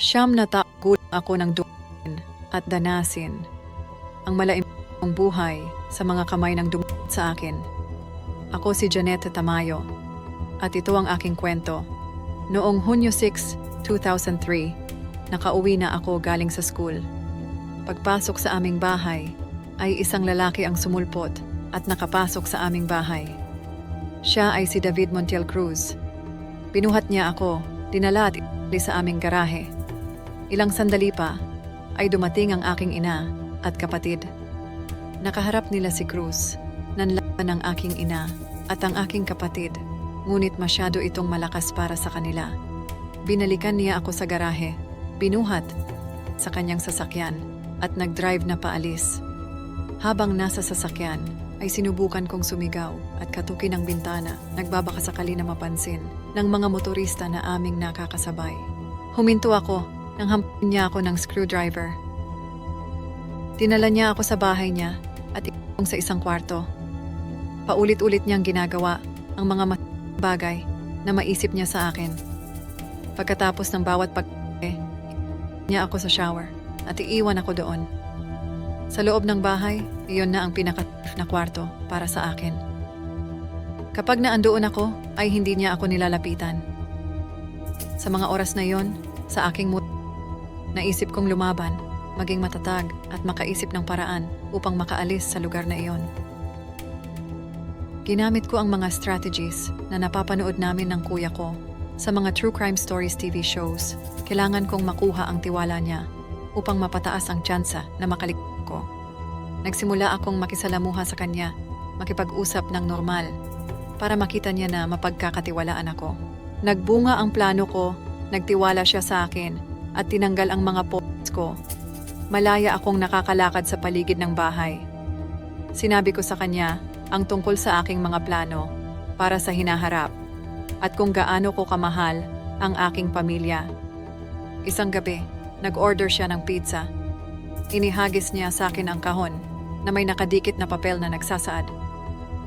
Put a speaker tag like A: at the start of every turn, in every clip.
A: Siyam na taon ako ng dumain at danasin ang malaimbang buhay sa mga kamay ng dumit sa akin. Ako si Janette Tamayo at ito ang aking kwento. Noong Hunyo 6, 2003, nakauwi na ako galing sa school. Pagpasok sa aming bahay, ay isang lalaki ang sumulpot at nakapasok sa aming bahay. Siya ay si David Montiel Cruz. Binuhat niya ako, dinala at sa aming garahe. Ilang sandali pa, ay dumating ang aking ina at kapatid. Nakaharap nila si Cruz, nanlaban ang aking ina at ang aking kapatid, ngunit masyado itong malakas para sa kanila. Binalikan niya ako sa garahe, binuhat sa kanyang sasakyan at nag-drive na paalis. Habang nasa sasakyan, ay sinubukan kong sumigaw at katukin ang bintana, nagbabaka sakali na mapansin ng mga motorista na aming nakakasabay. Huminto ako nang hampin niya ako ng screwdriver. Tinala niya ako sa bahay niya at ikulong sa isang kwarto. Paulit-ulit niyang ginagawa ang mga bagay na maisip niya sa akin. Pagkatapos ng bawat pag niya ako sa shower at iiwan ako doon. Sa loob ng bahay, iyon na ang pinaka na kwarto para sa akin. Kapag naandoon ako, ay hindi niya ako nilalapitan. Sa mga oras na iyon, sa aking mood, naisip kong lumaban, maging matatag at makaisip ng paraan upang makaalis sa lugar na iyon. Ginamit ko ang mga strategies na napapanood namin ng kuya ko sa mga true crime stories TV shows. Kailangan kong makuha ang tiwala niya upang mapataas ang tsansa na makalik ko. Nagsimula akong makisalamuha sa kanya, makipag-usap ng normal, para makita niya na mapagkakatiwalaan ako. Nagbunga ang plano ko, nagtiwala siya sa akin, at tinanggal ang mga posts ko. Malaya akong nakakalakad sa paligid ng bahay. Sinabi ko sa kanya ang tungkol sa aking mga plano para sa hinaharap at kung gaano ko kamahal ang aking pamilya. Isang gabi, nag-order siya ng pizza. Inihagis niya sa akin ang kahon na may nakadikit na papel na nagsasaad.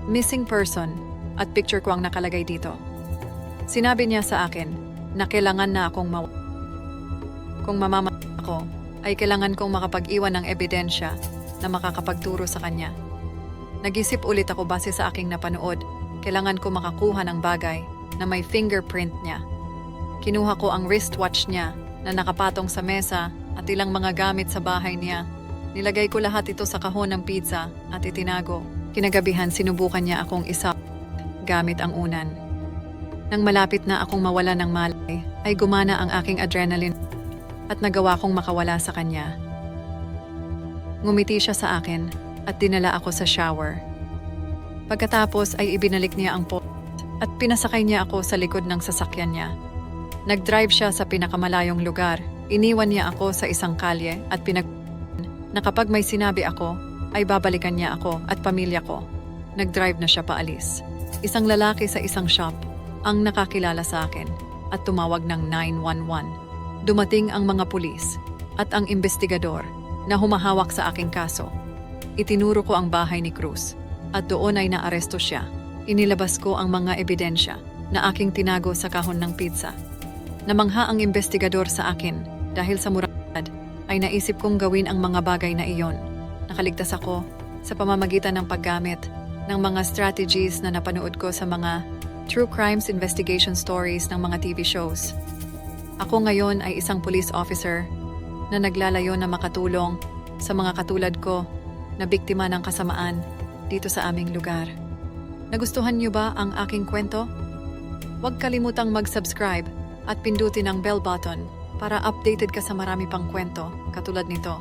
A: Missing person at picture ko ang nakalagay dito. Sinabi niya sa akin na kailangan na akong maw... Kung mamama ako, ay kailangan kong makapag-iwan ng ebidensya na makakapagturo sa kanya. Nag-isip ulit ako base sa aking napanood. Kailangan ko makakuha ng bagay na may fingerprint niya. Kinuha ko ang wristwatch niya na nakapatong sa mesa at ilang mga gamit sa bahay niya. Nilagay ko lahat ito sa kahon ng pizza at itinago. Kinagabihan sinubukan niya akong isa gamit ang unan. Nang malapit na akong mawala ng malay, ay gumana ang aking adrenaline at nagawa kong makawala sa kanya. Ngumiti siya sa akin at dinala ako sa shower. Pagkatapos ay ibinalik niya ang pot at pinasakay niya ako sa likod ng sasakyan niya. Nag-drive siya sa pinakamalayong lugar. Iniwan niya ako sa isang kalye at pinag na kapag may sinabi ako, ay babalikan niya ako at pamilya ko. Nag-drive na siya paalis. Isang lalaki sa isang shop ang nakakilala sa akin at tumawag ng 911. Dumating ang mga pulis at ang investigador na humahawak sa aking kaso. Itinuro ko ang bahay ni Cruz at doon ay naaresto siya. Inilabas ko ang mga ebidensya na aking tinago sa kahon ng pizza. Namangha ang investigador sa akin dahil sa murad ay naisip kong gawin ang mga bagay na iyon. Nakaligtas ako sa pamamagitan ng paggamit ng mga strategies na napanood ko sa mga true crimes investigation stories ng mga TV shows. Ako ngayon ay isang police officer na naglalayo na makatulong sa mga katulad ko na biktima ng kasamaan dito sa aming lugar. Nagustuhan niyo ba ang aking kwento? Huwag kalimutang mag-subscribe at pindutin ang bell button para updated ka sa marami pang kwento katulad nito.